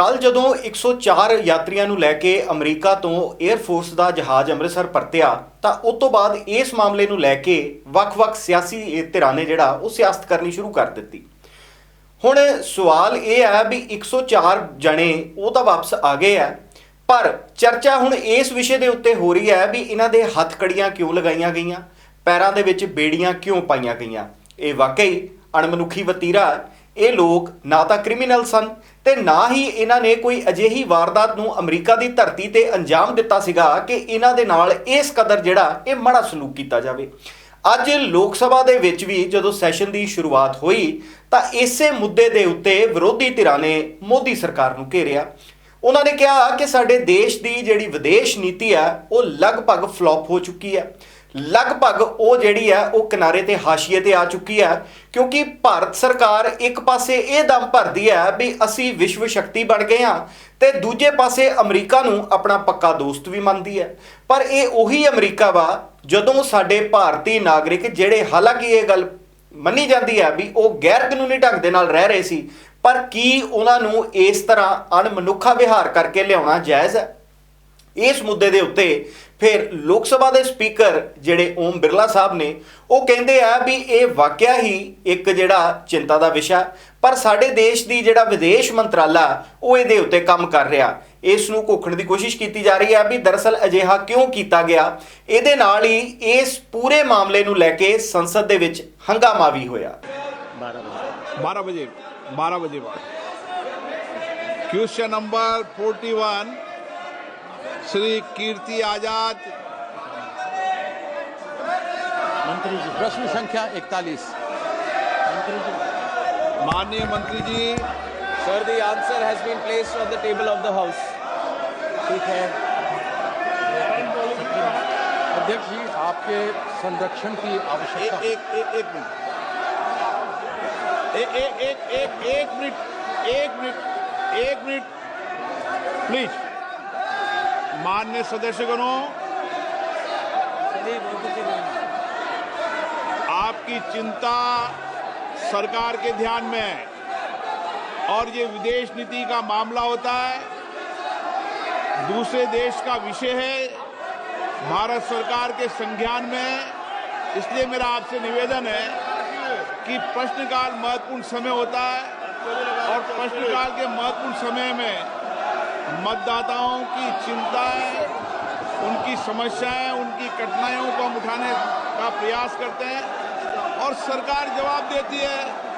ਕੱਲ ਜਦੋਂ 104 ਯਾਤਰੀਆਂ ਨੂੰ ਲੈ ਕੇ ਅਮਰੀਕਾ ਤੋਂ 에ਅਰ ਫੋਰਸ ਦਾ ਜਹਾਜ਼ ਅੰਮ੍ਰਿਤਸਰ ਪਰਤਿਆ, ਤਾਂ ਉਸ ਤੋਂ ਬਾਅਦ ਇਸ ਮਾਮਲੇ ਨੂੰ ਲੈ ਕੇ ਵੱਖ-ਵੱਖ ਸਿਆਸੀ ਧਿਰਾਂ ਨੇ ਜਿਹੜਾ, ਉਹ ਸਿਆਸਤ ਕਰਨੀ ਸ਼ੁਰੂ ਕਰ ਦਿੱਤੀ। ਹੁਣ ਸਵਾਲ ਇਹ ਹੈ ਵੀ 104 ਜਣੇ ਉਹ ਤਾਂ ਵਾਪਸ ਆ ਗਏ ਆ, ਪਰ ਚਰਚਾ ਹੁਣ ਇਸ ਵਿਸ਼ੇ ਦੇ ਉੱਤੇ ਹੋ ਰਹੀ ਹੈ ਵੀ ਇਹਨਾਂ ਦੇ ਹੱਥ ਕੜੀਆਂ ਕਿਉਂ ਲਗਾਈਆਂ ਗਈਆਂ? ਪੈਰਾਂ ਦੇ ਵਿੱਚ ਬੇੜੀਆਂ ਕਿਉਂ ਪਾਈਆਂ ਗਈਆਂ? ਇਹ ਵਾਕਈ ਅਣਮਨੁੱਖੀ ਵਤੀਰਾ ਇਹ ਲੋਕ ਨਾ ਤਾਂ ਕ੍ਰਿਮੀਨਲ ਸਨ ਤੇ ਨਾ ਹੀ ਇਹਨਾਂ ਨੇ ਕੋਈ ਅਜਿਹੀ ਵਾਰਦਾਤ ਨੂੰ ਅਮਰੀਕਾ ਦੀ ਧਰਤੀ ਤੇ ਅੰਜਾਮ ਦਿੱਤਾ ਸੀਗਾ ਕਿ ਇਹਨਾਂ ਦੇ ਨਾਲ ਇਸ ਕਦਰ ਜਿਹੜਾ ਇਹ ਮਾੜਾ ਸਲੂਕ ਕੀਤਾ ਜਾਵੇ। ਅੱਜ ਲੋਕ ਸਭਾ ਦੇ ਵਿੱਚ ਵੀ ਜਦੋਂ ਸੈਸ਼ਨ ਦੀ ਸ਼ੁਰੂਆਤ ਹੋਈ ਤਾਂ ਇਸੇ ਮੁੱਦੇ ਦੇ ਉੱਤੇ ਵਿਰੋਧੀ ਧਿਰਾਂ ਨੇ ਮੋਦੀ ਸਰਕਾਰ ਨੂੰ ਘੇਰਿਆ। ਉਹਨਾਂ ਨੇ ਕਿਹਾ ਕਿ ਸਾਡੇ ਦੇਸ਼ ਦੀ ਜਿਹੜੀ ਵਿਦੇਸ਼ ਨੀਤੀ ਹੈ, ਉਹ ਲਗਭਗ ਫਲॉप ਹੋ ਚੁੱਕੀ ਹੈ। ਲਗਭਗ ਉਹ ਜਿਹੜੀ ਹੈ, ਉਹ ਕਿਨਾਰੇ ਤੇ ਹਾਸ਼ੀਏ ਤੇ ਆ ਚੁੱਕੀ ਹੈ, ਕਿਉਂਕਿ ਭਾਰਤ ਸਰਕਾਰ ਇੱਕ ਪਾਸੇ ਇਹ ਦਮ ਭਰਦੀ ਹੈ ਵੀ ਅਸੀਂ ਵਿਸ਼ਵ ਸ਼ਕਤੀ ਬਣ ਗਏ ਹਾਂ ਤੇ ਦੂਜੇ ਪਾਸੇ ਅਮਰੀਕਾ ਨੂੰ ਆਪਣਾ ਪੱਕਾ ਦੋਸਤ ਵੀ ਮੰਨਦੀ ਹੈ। ਪਰ ਇਹ ਉਹੀ ਅਮਰੀਕਾ ਵਾ, ਜਦੋਂ ਸਾਡੇ ਭਾਰਤੀ ਨਾਗਰਿਕ ਜਿਹੜੇ ਹਾਲਾਂਕਿ ਇਹ ਗੱਲ ਮੰਨੀ ਜਾਂਦੀ ਹੈ ਵੀ ਉਹ ਗੈਰ ਕਾਨੂੰਨੀ ਢੰਗ ਦੇ ਨਾਲ ਰਹਿ ਰਹੇ ਸੀ, ਪਰ ਕੀ ਉਹਨਾਂ ਨੂੰ ਇਸ ਤਰ੍ਹਾਂ ਅਣਮਨੁੱਖਾ ਵਿਹਾਰ ਕਰਕੇ ਲਿਆਉਣਾ ਜਾਇਜ਼ ਹੈ? ਇਸ ਮੁੱਦੇ ਦੇ ਉੱਤੇ ਫਿਰ ਲੋਕ ਸਭਾ ਦੇ ਸਪੀਕਰ ਜਿਹੜੇ ਓਮ ਬਿਰਲਾ ਸਾਹਿਬ ਨੇ, ਉਹ ਕਹਿੰਦੇ ਆ ਵੀ ਇਹ ਵਾਕਿਆ ਹੀ ਇੱਕ ਜਿਹੜਾ ਚਿੰਤਾ ਦਾ ਵਿਸ਼ਾ, ਪਰ ਸਾਡੇ ਦੇਸ਼ ਦੀ ਜਿਹੜਾ ਵਿਦੇਸ਼ ਮੰਤਰਾਲਾ, ਉਹ ਇਹਦੇ ਉੱਤੇ ਕੰਮ ਕਰ ਰਿਹਾ। ਇਸ ਨੂੰ ਘੋਖਣ ਦੀ ਕੋਸ਼ਿਸ਼ ਕੀਤੀ ਜਾ ਰਹੀ ਹੈ ਵੀ ਦਰਸਲ ਅਜਿਹਾ ਕਿਉਂ ਕੀਤਾ ਗਿਆ? ਇਹਦੇ ਨਾਲ ਹੀ ਇਸ ਪੂਰੇ ਮਾਮਲੇ ਨੂੰ ਲੈ ਕੇ ਸੰਸਦ ਦੇ ਵਿੱਚ ਹੰਗਾਮਾ ਵੀ ਹੋਇਆ। 12 ਵਜੇ 12 ਵਜੇ ਬਾਅਦ। Question number 41 Shri Kirti Azad. मंत्री जी प्रश्न संख्या इकतालीस। मंत्री जी माननीय मंत्री जी। Sir the answer has been placed on the table of the house ठीक है। अध्यक्ष जी आपके संरक्षण की आवश्यकता। एक एक एक मिनट। एक मिनट एक मिनट एक मिनट। प्लीज़ माननीय सदस्यगणों, आपकी चिंता सरकार के ध्यान में है और ये विदेश नीति का मामला होता है। दूसरे देश का विषय है, भारत सरकार के संज्ञान में इसलिए मेरा आपसे निवेदन है कि प्रश्नकाल महत्वपूर्ण समय होता है और प्रश्नकाल के महत्वपूर्ण समय में मतदाताओं की चिंताएं उनकी समस्याएं उनकी कठिनाइयों को हम उठाने का प्रयास करते हैं और सरकार जवाब देती है